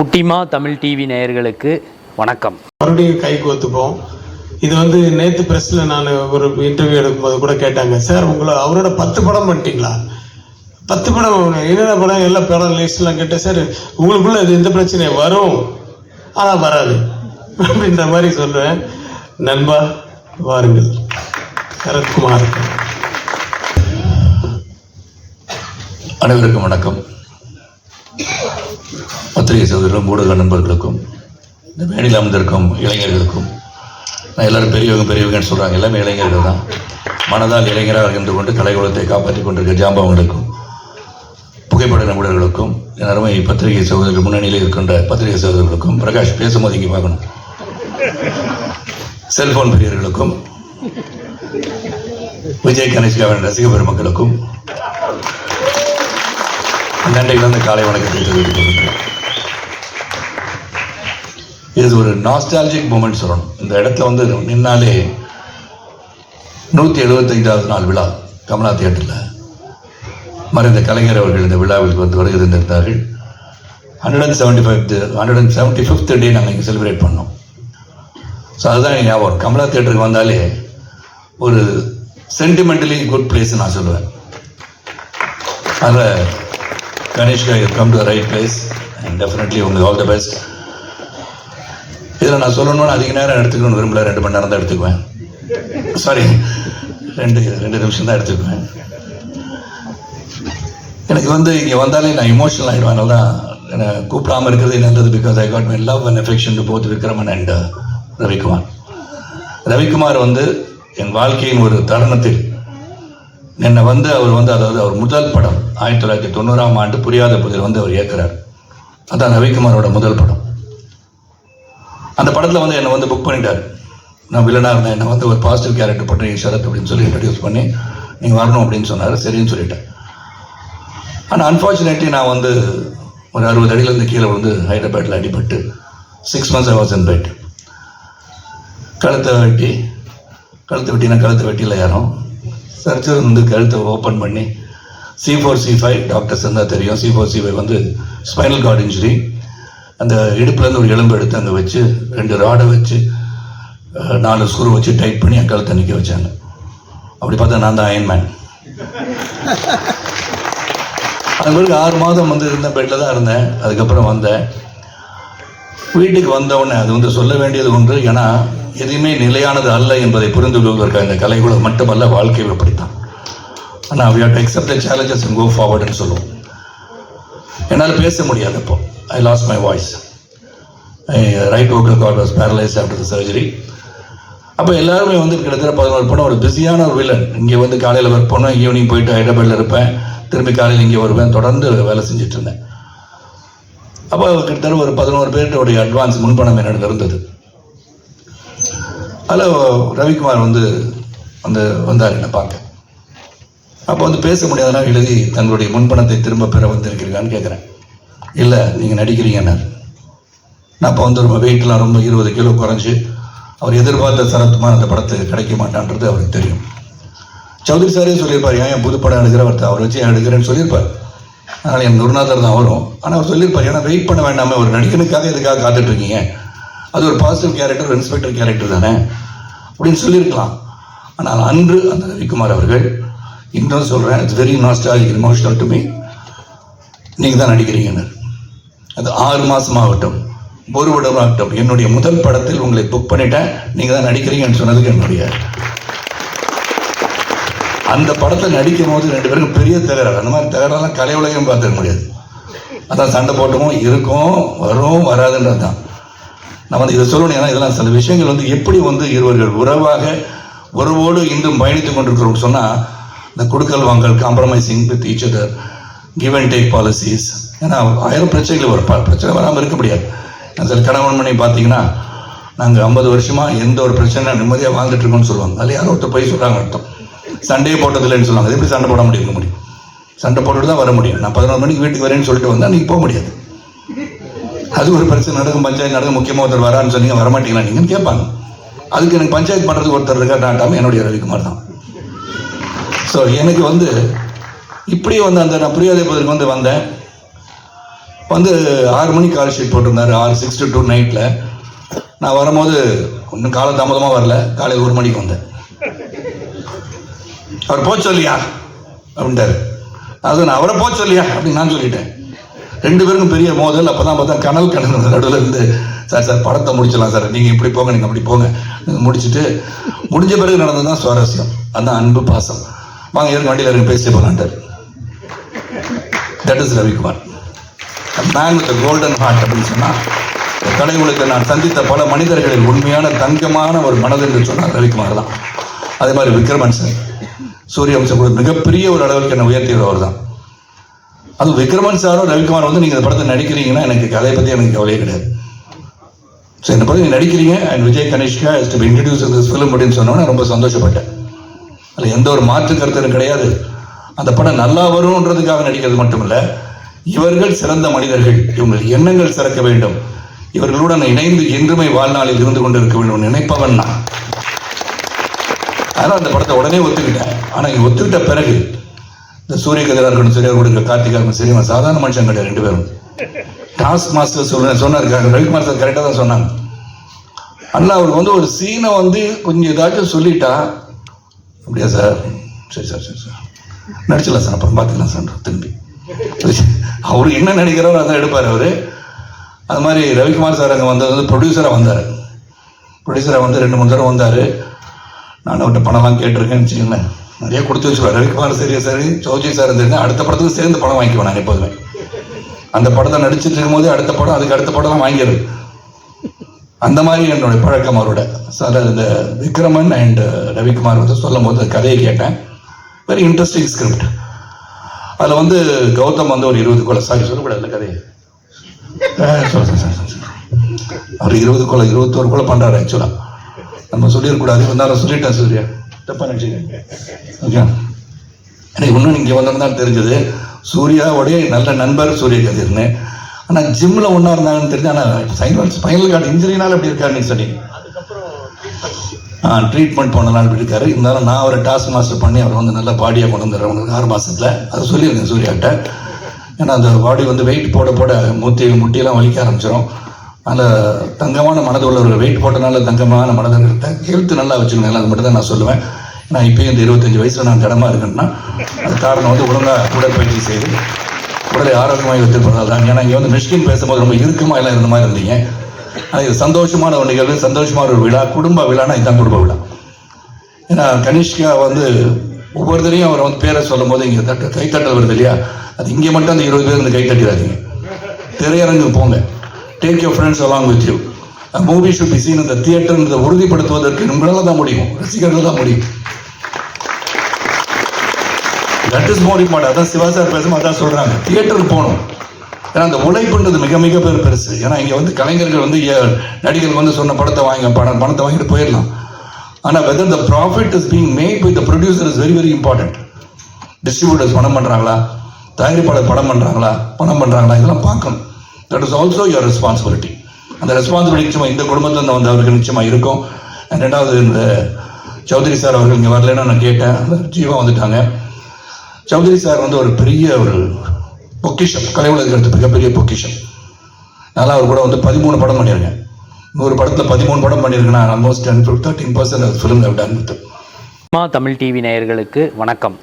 குட்டிமா தமிழ் டிவி நேயர்களுக்கு வணக்கம். மறுபடியும் கை கோத்துப்போம். இது வந்து நேத்து பிரஸ்ல நான் ஒரு இன்டர்வியூ எடுக்கும்போது கூட கேட்டாங்க. சார் உங்களை அவரோட பத்து படம் பண்ணிட்டீங்களா? பத்து படம் என்னென்ன படம் எல்லா படம் லிஸ்ட்லாம் கேட்டேன். சார் உங்களுக்குள்ள இது எந்த பிரச்சனையும் வரும். ஆனா வராது. அப்படின்ற மாதிரி சொல்றேன். நண்பா வாருங்கள். சரத்குமார். அனைவருக்கும் வணக்கம். பத்திரிகை சகோதரர்களும் ஊடக நண்பர்களுக்கும் இந்த மேடையில் அமர்ந்திருக்கும் இளைஞர்களுக்கும் நான் எல்லாரும் பெரியவங்க பெரியவங்கன்னு சொல்கிறாங்க எல்லாமே இளைஞர்கள் தான். மனதால் இளைஞராக இருந்து கொண்டு கலைகுலத்தை காப்பாற்றி கொண்டிருக்க ஜாம்பவங்களுக்கும் புகைப்பட நிபுணர்களுக்கும் என் அருமை பத்திரிகை சகோதரர்கள் முன்னணியில் இருக்கின்ற பத்திரிகை சகோதரர்களுக்கும் பிரகாஷ் பேசும்போது இங்கே பார்க்கணும். செல்போன் பிரியர்களுக்கும் விஜய் கணேஷ்காவின் ரசிக பெருமக்களுக்கும் நன்றி கலந்த காலை வணக்கத்தை தெரிவித்துக் கொள்கிறேன். இது ஒரு நாஸ்டாலஜிக் மூமெண்ட் சொல்லணும். இந்த இடத்துல வந்து நின்னாலே நூற்றி எழுபத்தைந்தாவது நாள் விழா கமலா தியேட்டரில். மறைந்த கலைஞர் அவர்கள் இந்த விழாவில் வந்து வருகை தந்திருந்தார்கள். Hundred and seventy five hundred and seventy fifth day நாங்கள் இங்கே செலிப்ரேட் பண்ணோம். ஸோ அதுதான் ஞாபகம். கமலா தியேட்டருக்கு வந்தாலே ஒரு சென்டிமெண்டலி குட் பிளேஸ் நான் சொல்லுவேன். அதில் Ganeshka come to right place and definitely உங்களுக்கு ஆல் த பெஸ்ட் இதில் நான் சொல்லணும்னு அதிக நேரம் எடுத்துக்கணும்னு விரும்பல. ரெண்டு மணி நேரம் தான் எடுத்துக்குவேன். சாரி ரெண்டு ரெண்டு நிமிஷம் தான் எடுத்துக்குவேன். எனக்கு வந்து இங்கே வந்தாலே நான் இமோஷனல் ஆகிடுவேன் அதனால தான் என்னை கூப்பிடாம இருக்கிறது நல்லது because I got my love and affection to both Vikraman and Ravikumar Ravikumar வந்து என் வாழ்க்கையின் ஒரு தருணத்தில் என்னை வந்து அவர் வந்து அதாவது அவர் முதல் படம் ஆயிரத்தி தொள்ளாயிரத்தி தொண்ணூறாம் ஆண்டு புரியாத புதில் வந்து அவர் இயக்குறார். அதான் ரவிக்குமாரோட முதல் படம். அந்த படத்தில் வந்து என்னை வந்து புக் பண்ணிட்டார். நான் வில்லனாக இருந்தேன். என்னை வந்து ஒரு பாசிட்டிவ் கேரக்டர் பண்ணுறேன் சரத் அப்படின்னு சொல்லி இன்ட்ரடியூஸ் பண்ணி நீங்கள் வரணும் அப்படின்னு சொன்னார். சரின்னு சொல்லிட்டேன். ஆனால் அன்ஃபார்ச்சுனேட்லி நான் வந்து ஒரு அறுபது அடியிலேருந்து கீழே வந்து ஹைதராபாத்தில் அடிபட்டு six months I was in bed கழுத்தை வெட்டி கழுத்தை வெட்டினா கழுத்தை வெட்டியில் யாரும் சர்ச்சர் வந்து கழுத்தை ஓப்பன் பண்ணி C four C five doctors இருந்தால் தெரியும். சி ஃபோர் சி ஃபைவ் வந்து ஸ்பைனல் கார்டு இன்ஜுரி அந்த இடுப்புலேருந்து ஒரு எலும்பு எடுத்து அங்கே வச்சு ரெண்டு ராடை வச்சு நாலு ஸ்க்ரூ வச்சு டைட் பண்ணி என் கழுத்தை நிற்க வச்சாங்க. அப்படி பார்த்தா நான் தான் அயன்மேன் அது பிறகு ஆறு மாதம் வந்து இருந்த பெட்டில் தான் இருந்தேன். அதுக்கப்புறம் வந்தேன். வீட்டுக்கு வந்தவுடனே அது வந்து சொல்ல வேண்டியது ஒன்று ஏன்னா எதுவுமே நிலையானது அல்ல என்பதை புரிந்து கொள்வதற்காக இந்த கலைக்குழு மட்டுமல்ல வாழ்க்கை அப்படித்தான். ஆனால் we have to accept the challenges and go சொல்லுவோம். என்னால் பேச முடியாது அப்போ. I lost my voice right vocal cord was paralyse after the surgery அப்போ எல்லாருமே வந்து கிட்டத்தட்ட பதினோரு படம் ஒரு பிஸியான ஒரு வில்லன் இங்கே வந்து காலையில் ஒர்க் பண்ணேன் ஈவினிங் போயிட்டு ஹைதராபாத்தில் இருப்பேன். திரும்பி காலையில் இங்கே வருவேன் தொடர்ந்து வேலை செஞ்சுட்டு இருந்தேன். அப்போ கிட்டத்தட்ட ஒரு பதினோரு பேர்கிட்ட அட்வான்ஸ் முன்பணம் என்னிடம் இருந்தது. அதில் ரவிக்குமார் வந்து வந்து வந்தார் என்னை பார்க்க. அப்போ வந்து பேச முடியாதனா எழுதி தங்களுடைய முன்பணத்தை திரும்ப பெற வந்திருக்கிறீங்களான்னு கேட்குறேன் இல்லை நீங்கள் நடிக்கிறீங்கன்னார் நான் இப்போ வந்து ரொம்ப வெயிட்லாம் ரொம்ப இருபது கிலோ குறைஞ்சி அவர் எதிர்பார்த்த சரத்துமான அந்த படத்துக்கு கிடைக்க மாட்டான்றது அவருக்கு தெரியும். சௌத்ரி சாரே சொல்லியிருப்பார் ஏன் என் புது படம் எடுக்கிறவர் அவர் வச்சு ஏன் எடுக்கிறேன்னு சொல்லியிருப்பார். அதனால் என் குருநாதர் தான் வரும் ஆனால் அவர் சொல்லியிருப்பார் ஏன்னா வெயிட் பண்ண வேண்டாமே ஒரு நடிகனுக்காக எதுக்காக காத்துட்ருக்கீங்க? அது ஒரு பாசிட்டிவ் கேரக்டர் ஒரு இன்ஸ்பெக்டர் கேரக்டர் தானே? அப்படின்னு சொல்லியிருக்கலாம். ஆனால் அன்று அந்த ரவிக்குமார் அவர்கள் இன்னும் சொல்கிறேன் it's very nostalgic emotional to me நீங்கள் தான் நடிக்கிறீங்கன்னு. அது ஆறு மாதம் ஆகட்டும் ஒரு வருடம் ஆகட்டும் என்னுடைய முதல் படத்தில் உங்களை புக் பண்ணிட்டேன் நீங்கள் தான் நடிக்கிறீங்கன்னு சொன்னதுக்கு என்னுடைய அந்த படத்தில் நடிக்கும் போது ரெண்டு பேருக்கும் பெரிய தகராறு. அந்த மாதிரி தகராறுலாம் கலை உலகம் பார்த்துக்க முடியாது. அதான் சண்டை போட்டோம் இருக்கும் வரும் வராதுன்றது தான். நான் வந்து இதை சொல்லணும் ஏன்னா இதெல்லாம் சில விஷயங்கள் வந்து எப்படி வந்து இருவர்கள் உறவாக உறவோடு இன்றும் பயணித்துக் கொண்டிருக்கிறோம் சொன்னால் இந்த கொடுக்கல் வாங்கல் compromising with each other give and take policies ஏன்னா ஆயிரம் பிரச்சனைகள் வரும். பிரச்சனை வராமல் இருக்க முடியாது. சார் கணவன் மணி பார்த்தீங்கன்னா நாங்கள் ஐம்பது வருஷமாக எந்த ஒரு பிரச்சனை நிம்மதியாக வாழ்ந்துட்டுருக்கோம்னு சொல்லுவாங்க. அதில் யாரோ ஒருத்தர் போய் சொல்கிறாங்க அர்த்தம். சண்டையே போட்டதில்லைன்னு சொல்லுவாங்க. அது எப்படி சண்டை போட முடியும் முடியும்? சண்டை போட்டுட்டு தான் வர முடியும். நான் பதினொரு மணிக்கு வீட்டுக்கு வரேன்னு சொல்லிட்டு வந்தால் நீங்கள் போக முடியாது. அது ஒரு பிரச்சனை நடக்கும். பஞ்சாயத்து நடக்கும். முக்கியமாக ஒருத்தர் வரான்னு சொன்னீங்க வரமாட்டீங்களா நீங்கன்னு கேட்பாங்க. அதுக்கு எனக்கு பஞ்சாயத்து பண்ணுறதுக்கு ஒருத்தர் இருக்காட்டாமல் என்னுடைய ரவிக்குமார் தான். ஸோ எனக்கு வந்து இப்படியே வந்து அந்த நான் புரியாத வந்து வந்தேன். வந்து ஆறு மணிக்கு கால் ஷீட் போட்டிருந்தாரு ஆறு சிக்ஸ் டு டூ நைட்டில் நான் வரும்போது ஒன்றும் கால தாமதமாக வரல. காலையில் ஒரு மணிக்கு வந்தேன். அவர் போச்சு சொல்லியா? அப்படின்ட்டாரு. அது நான் அவரை போச்சு சொல்லியா? அப்படின்னு நான் சொல்லிட்டேன். ரெண்டு பேருக்கும் பெரிய மோதல். அப்போ தான் பார்த்தா கனல் கனல் நடுவில் இருந்து சார் சார் படத்தை முடிச்சிடலாம் சார். நீங்கள் இப்படி போங்க நீங்கள் அப்படி போங்க. முடிச்சுட்டு முடிஞ்ச பிறகு நடந்தது தான் சுவாரஸ்யம். அதான் அன்பு பாசம். வாங்க இருக்கு வண்டியில் இருக்கு பேசி போகலான்ட்டார் that is Ravikumar man with golden heart அப்படின்னு சொன்னால் கடவுளுக்கு நான் சந்தித்த பல மனிதர்களில் உண்மையான தங்கமான ஒரு மனது என்று சொன்னார் ரவிக்குமார் தான். அதே மாதிரி விக்ரமன் சார். சூரியவம்சம் கூட மிகப்பெரிய ஒரு அளவுக்கு என்னை உயர்த்தியவர் தான் அது விக்ரமன் சாரும் ரவிக்குமார் வந்து நீங்கள் இந்த படத்தை நடிக்கிறீங்கன்னா எனக்கு கதையை பற்றி எனக்கு கவலையே கிடையாது. ஸோ இந்த படம் நீங்கள் நடிக்கிறீங்க and Vijay Ganeshka is to introduce this film அப்படின்னு சொன்னோன்னா ரொம்ப சந்தோஷப்பட்டேன். அதில் எந்த ஒரு மாற்று கருத்தரும் கிடையாது. அந்த படம் நல்லா வரும்ன்றதுக்காக நடிக்கிறது மட்டுமல்ல இவர்கள் சிறந்த மனிதர்கள் இவங்கள் எண்ணங்கள் சிறக்க வேண்டும். இவர்களுடன் இணைந்து என்றுமே வாழ்நாளில் இருந்து கொண்டு இருக்க வேண்டும் நினைப்பவன் நான். அதனால் அந்த படத்தை உடனே ஒத்துக்கிட்டேன். ஆனால் இங்கே ஒத்துக்கிட்ட பிறகு இந்த சூரிய கதிரா இருக்கணும் சரி கொடுக்க கார்த்திகா இருக்கணும் சரி சாதாரண மனுஷன் கிடையாது ரெண்டு பேரும். டாஸ்க் மாஸ்டர் சொல்ல சொன்னார் ரவிக்குமார் சார் கரெக்டாக தான் சொன்னாங்க. அண்ணா அவருக்கு வந்து ஒரு சீனை வந்து கொஞ்சம் ஏதாச்சும் சொல்லிட்டா அப்படியா சார்? சரி சார் சரி சார். நடிச்சிடலாம் சார் அப்புறம் பார்த்துக்கலாம் சார் திரும்பி. அவர் என்ன நடிக்கிறாரோ அதான் எடுப்பார் அவர். அது மாதிரி ரவிக்குமார் சார் அங்கே வந்தது வந்து ப்ரொடியூசராக வந்தார். ப்ரொடியூசராக வந்து ரெண்டு மூணு தடவை வந்தார். நான் அவர்கிட்ட பணம்லாம் கேட்டிருக்கேன்னு வச்சுக்கோங்களேன். நிறைய கொடுத்து வச்சுருவார். ரவிக்குமார் சரி சரி சௌஜி சார் இருந்திருந்தேன் அடுத்த படத்துக்கு சேர்ந்து பணம் வாங்கிக்குவேன் நான் எப்போதுமே. அந்த படத்தை நடிச்சிட்டு இருக்கும்போது அடுத்த படம் அதுக்கு அடுத்த படம் வாங்கிடுது அந்த மாதிரி என்னுடைய பழக்கம் அவரோட. சார் இந்த விக்ரமன் அண்ட் ரவிக்குமார் வந்து சொல்லும் போது கதையை கேட்டேன். வெரி இன்ட்ரெஸ்டிங் ஸ்கிரிப்ட் அதில் வந்து கௌதம் வந்து ஒரு இருபது கொலை சாரி சொல்லக்கூடாது அந்த கதையை. அவர் இருபது கொலை இருபத்தோரு கொலை பண்ணுறாரு ஆக்சுவலாக நம்ம சொல்லிடக்கூடாது இருந்தாலும் சொல்லிட்டேன் சூர்யா. தப்பா நினச்சிக்க ஓகே எனக்கு இன்னும் இங்கே வந்தோன்னு தான் தெரிஞ்சது. சூர்யாவுடைய நல்ல நண்பர் சூரிய கதிர்னு ஆனால் ஜிம்மில் ஒன்றா இருந்தாங்கன்னு தெரிஞ்சு ஆனால் ஃபைனல் ஸ்பைனல் கார்டு இன்ஜுரினால அப்படி இருக்காருன்னு சொன்னீங்க? ஆ ட்ரீட்மெண்ட் போனனால இப்படி இருக்காரு இருந்தாலும் நான் அவரை டாஸ்க் மாஸ்டர் பண்ணி அவர் வந்து நல்லா பாடியாக கொண்டு வந்துடுறேன். உங்களுக்கு ஆறு மாசத்துல. அதை சொல்லியிருக்கேன் சூர்யாட்ட. ஏன்னா அந்த பாடி வந்து வெயிட் போட போட மூத்தி முட்டியெல்லாம் வலிக்க ஆரம்பிச்சிடும் அதில் தங்கமான மனது உள்ளவர்கள் வெயிட் போட்டனால தங்கமான மனதுங்கிட்ட ஹெல்த் நல்லா வச்சுக்கணும் அது மட்டும் தான் நான் சொல்லுவேன். நான் இப்பயும் இந்த இருபத்தஞ்சு வயசில் நான் கடமா இருக்கேன்னா அது காரணம் வந்து ஒழுங்காக உடற்பயிற்சி செய்து உடலை ஆரோக்கியமாக வைத்திருப்பதால் தான் ஏன்னா இங்கே வந்து மிஷ்கின் பேசும்போது ரொம்ப இறுக்கமாக எல்லாம் இருந்த மாதிரி இருந்தீங்க. ஆனால் இது சந்தோஷமான ஒரு நிகழ்வு. சந்தோஷமான ஒரு விழா. குடும்ப விழானா இதுதான் குடும்ப விழா. ஏன்னா கனிஷ்கா வந்து ஒவ்வொருத்தரையும் அவர் வந்து பேரை சொல்லும் போது இங்கே தட்டு கைத்தட்டல் வருது இல்லையா? அது இங்கே மட்டும் அந்த இருபது பேர் இந்த கை தட்டிடாதீங்க. திரையரங்கு போங்க. Take your friends along with you movie should be seen இந்த தியேட்டர் உறுதிப்படுத்துவதற்கு உங்களால் தான் முடியும். ரசிகர்கள் தான் முடியும். தட் இஸ் மோர் இம்பார்ட் அதான் சிவா சார் பேசும் அதான் சொல்கிறாங்க தியேட்டருக்கு போகணும். ஏன்னா அந்த உழைப்புன்றது மிக மிக பெரு பெருசு. ஏன்னா இங்கே வந்து கலைஞர்கள் வந்து ஏ- நடிகர்கள் வந்து சொன்ன படத்தை வாங்க படம் பணத்தை வாங்கிட்டு போயிடலாம். ஆனால் whether the profit is being made with the producer is very very important distributors பணம் பண்ணுறாங்களா தயாரிப்பாளர் படம் பண்ணுறாங்களா பணம் பண்ணுறாங்களா இதெல்லாம் பார்க்கணும். That is also your responsibility அந்த ரெஸ்பான்சிபிலிட்டி நிச்சயமாக இந்த குடும்பத்தில் வந்து அவருக்கு நிச்சயமாக இருக்கும். ரெண்டாவது இந்த சௌத்ரி சார் அவர்கள் இங்கே வரலன்னு நான் கேட்டேன். அந்த ஜீவா வந்துட்டாங்க. சௌதரி சார் வந்து ஒரு பெரிய ஒரு பொக்கிஷம். கலை உலகத்து மிகப்பெரிய பொக்கிஷம். அதனால் அவர் கூட வந்து பதிமூணு படம் பண்ணியிருக்கேன். நூறு படத்தில் பதிமூணு படம் பண்ணியிருக்கேன். Almost ten thirteen percent film done with my Tamil TV நேயர்களுக்கு வணக்கம்.